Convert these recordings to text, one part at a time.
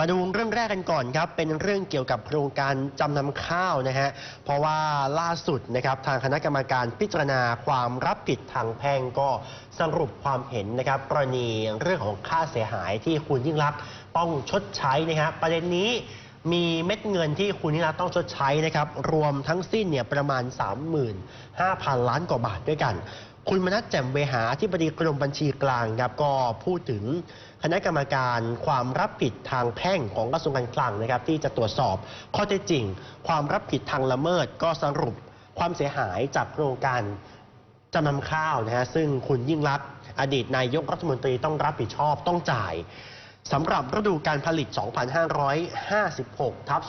มาดูเรื่องแรกกันก่อนครับ เป็นเรื่องเกี่ยวกับโครงการจำนำข้าวนะฮะ เพราะว่าล่าสุดนะครับทางคณะกรรมการพิจารณาความรับผิดทางแพ่งก็สรุปความเห็นนะครับกรณีเรื่องของค่าเสียหายที่คุณยิ่งรักษณ์ต้องชดใช้นะครับประเด็นนี้มีเม็ดเงินที่คุณยิ่งรักษณ์ต้องชดใช้นะครับ รวมทั้งสิ้นเนี่ยประมาณ 35,000 ล้านกว่าบาทด้วยกัน คุณมนัสแจ่มเวหาที่บดีกรมบัญชีกลางครับก็พูดถึงคณะกรรมการความรับผิดทางแพ่งของกระทรวงการคลังนะครับ ที่จะตรวจสอบข้อเท็จจริง ความรับผิดทางละเมิดก็สรุปความเสียหายจากโครงการจำนำข้าวนะฮะซึ่งคุณยิ่งรักอดีตนายกรัฐมนตรีต้องรับผิดชอบต้องจ่ายสำหรับฤดูการผลิต 2556 ทับ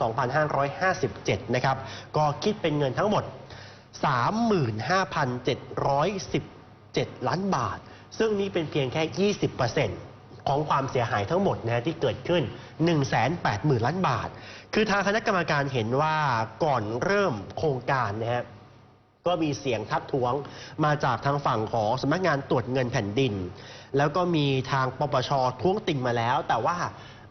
2557 นะครับ ก็คิดเป็นเงินทั้งหมด 35,717 ล้านบาท ซึ่งนี่เป็นเพียงแค่ 20%ของความเสียหายทั้งหมดนะฮะที่เกิดขึ้น 180,000 ล้านบาท คือทางคณะกรรมการเห็นว่าก่อนเริ่มโครงการนะฮะก็มีเสียงทักท้วงมาจากทางฝั่งของสำนักงานตรวจเงินแผ่นดิน แล้วก็มีทางปปชท้วงติงมาแล้ว แต่ว่า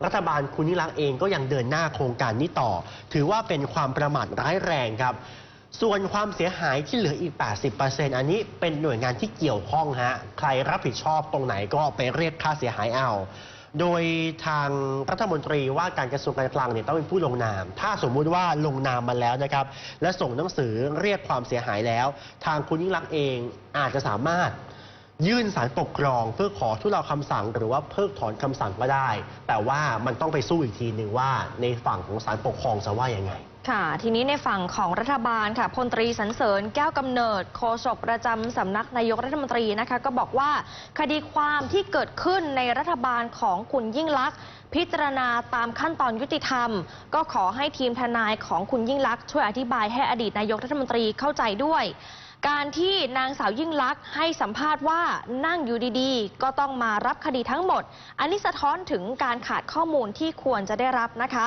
รัฐบาลคุณนิรักษ์เองก็ยังเดินหน้าโครงการนี้ต่อ ถือว่าเป็นความประมาทร้ายแรงครับ ส่วนความเสียหายที่เหลืออีก 80%อันนี้เป็นหน่วยงานที่เกี่ยวข้องฮะ ใครรับผิดชอบตรงไหนก็ไปเรียกค่าเสียหายเอา โดยทางรัฐมนตรีว่าการกระทรวงการคลังเนี่ยต้องเป็นผู้ลงนาม ถ้าสมมุติว่าลงนามมาแล้วนะครับ และส่งหนังสือเรียกความเสียหายแล้ว ทางคุณยิ่งรักษณ์เองอาจจะสามารถ ยื่นสารปกครอง เพื่อขอทุเลาคำสั่ง หรือว่าเพิกถอนคำสั่งก็ได้ แต่ว่ามันต้องไปสู้อีกทีหนึ่งว่าในฝั่งของสารปกครองจะว่ายังไงค่ะ ทีนี้ในฝั่งของรัฐบาลค่ะพลตรีสันเสริญแก้วกำเนิดโฆษกประจำสำนักนายกรัฐมนตรีนะคะ ก็บอกว่าคดีความที่เกิดขึ้นในรัฐบาลของคุณยิ่งลักษณ์พิจารณาตามขั้นตอนยุติธรรม ก็ขอให้ทีมทนายของคุณยิ่งลักษณ์ช่วยอธิบายให้อดีตนายกรัฐมนตรีเข้าใจด้วย การที่นางสาวยิ่งลักษณ์ให้สัมภาษณ์ว่านั่งอยู่ดีๆ ก็ต้องมารับคดีทั้งหมด อันนี้สะท้อนถึงการขาดข้อมูลที่ควรจะได้รับนะคะ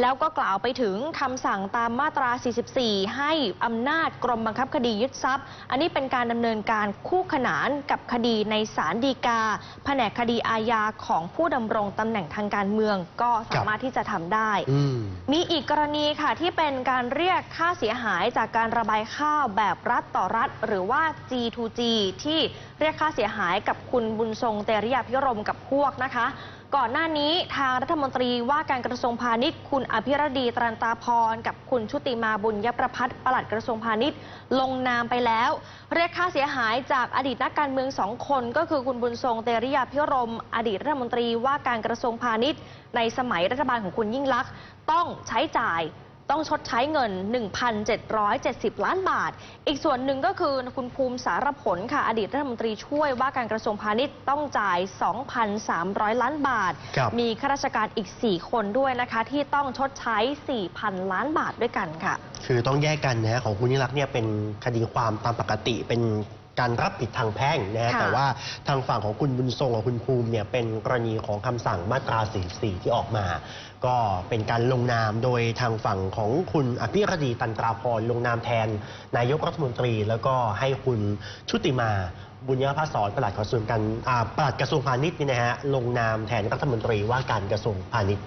แล้วก็กล่าวไปถึงคำสั่งตามมาตรา 44 ให้อำนาจกรมบังคับคดียึดทรัพย์ อันนี้เป็นการดำเนินการคู่ขนานกับคดีในศาลฎีกา แผนกคดีอาญาของผู้ดำรงตำแหน่งทางการเมืองก็สามารถที่จะทำได้อืมมีอีกกรณีค่ะที่เป็นการเรียกค่าเสียหายจากการระบายข้าวแบบรัฐต่อรัฐ หรือว่า G2G ที่เรียกค่าเสียหายกับคุณบุญทรงเตรียพิรมกับพวกนะคะ ก่อนหน้านี้ทางรัฐมนตรีว่าการกระทรวงพาณิชย์ คุณอภิรดีตรันตาพร กับคุณชุติมาบุญยประพัฒน์ปลัดกระทรวงพาณิชย์ ลงนามไปแล้ว เรียกค่าเสียหายจากอดีตนักการเมืองสองคน ก็คือคุณบุญทรงเตรียาพิรม อดีตรัฐมนตรีว่าการกระทรวงพาณิชย์ ในสมัยรัฐบาลของคุณยิ่งลักษณ์ต้องใช้จ่าย ต้องชดใช้เงิน 1,770 ล้านบาท อีกส่วนหนึ่งก็คือคุณภูมิสารผลค่ะอดีตรัฐมนตรีช่วยว่าการกระทรวงพาณิชย์ต้องจ่าย 2,300 ล้านบาทครับมีข้าราชการอีก 4 คนด้วยนะคะ ที่ต้องชดใช้ 4,000 ล้านบาทด้วยกันค่ะ คือต้องแยกกันนะฮะของคุณยิ่งรักษณ์เนี่ยเป็นคดีความตามปกติเป็น การรับผิดทางแพ่งนะฮะค่ะแต่ว่าทางฝั่งของคุณบุญทรงกับคุณภูมิเนี่ยเป็นกรณีของคำสั่งมาตรา 44 ที่ออกมา ก็เป็นการลงนามโดยทางฝั่งของคุณอภิรดีตันตราพรลงนามแทนนายกรัฐมนตรี แล้วก็ให้คุณชุติมาบุญยภาสอนปลัดกระทรวงการอ่าปลัดกระทรวงพาณิชย์นี่นะฮะลงนามแทนรัฐมนตรีว่าการกระทรวงพาณิชย์